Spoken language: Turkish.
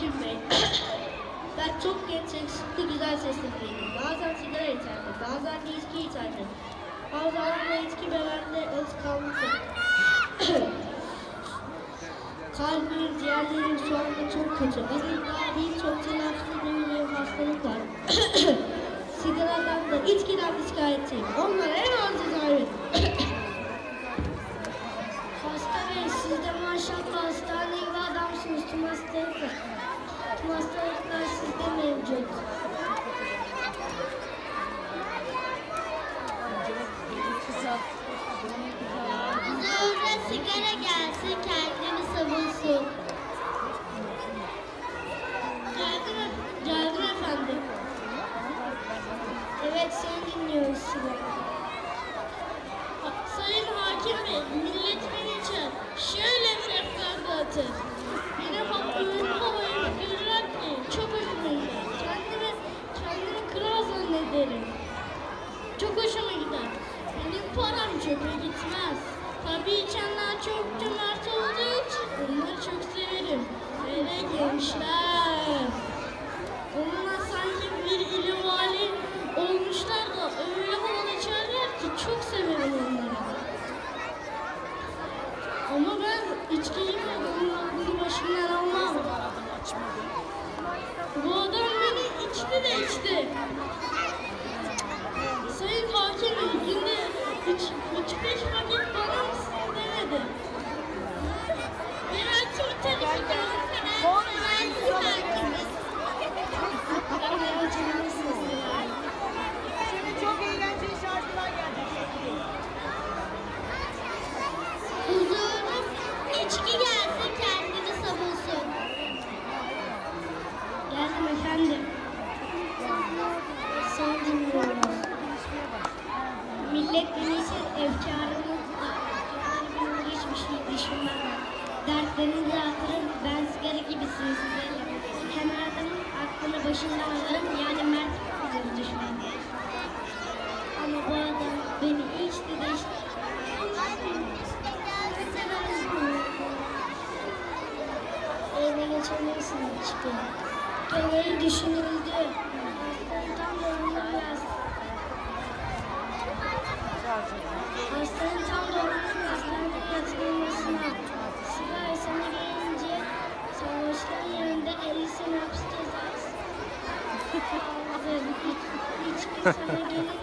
Hakim Bey. ben çok genç, yakışıklı, güzel sesli biriyim. Bazen sigara içerdim, bazen de içki içerdim. Bazılarında içki bebende alışkanlıktım. Kalbim, ciğerlerim şu anda çok kötü. Benim daha değil çok telaşlı bir hastalık var. Sigaradan da içkiden de şikayetçiyim. Onlara siz de maşallah hastane gibi adamsınız. Tüm hastalıklar, tüm hastalıklar sizde mevcut. Huzuruna sigara gelsin, kendini savunsun. Geldim, geldim efendim. Evet, seni dinliyoruz sigara. Sayın Hakim Bey, millet şöyle bir efkar dağıtır. Benim hakkımın havayı gürletmeyin, çok hoşuma gider. Kendimi, kendimi kral zannederim. Çok hoşuma gider. Benim param çöpe gitmez. Tabii içenler çok cömert olduğu için onları çok severim. Hele gençler. Onun aklını başımdan almam. Bu adam beni içti de içti. Sayın Hakim günde üç, üç beş paket bana mısın demedi. Bir aktivite Şimdi çok eğlenceli şarkılar gelecek. Huzurunuz içki gelsin kendini savunsun. Geldim efendim. Seni dinliyoruz. Millet beni için efkarımı efkarlarımın hiçbir şey düşünmem. Dertlerini dağıtırım, ben sigara gibi sinsizerim. Hem adamın aklını başından alırım, yani mert bir düşmem. Ama bu adam beni içti de içti. Evine geçebilirsin çıkıyor. Geneli düşünüldü. 哈 哈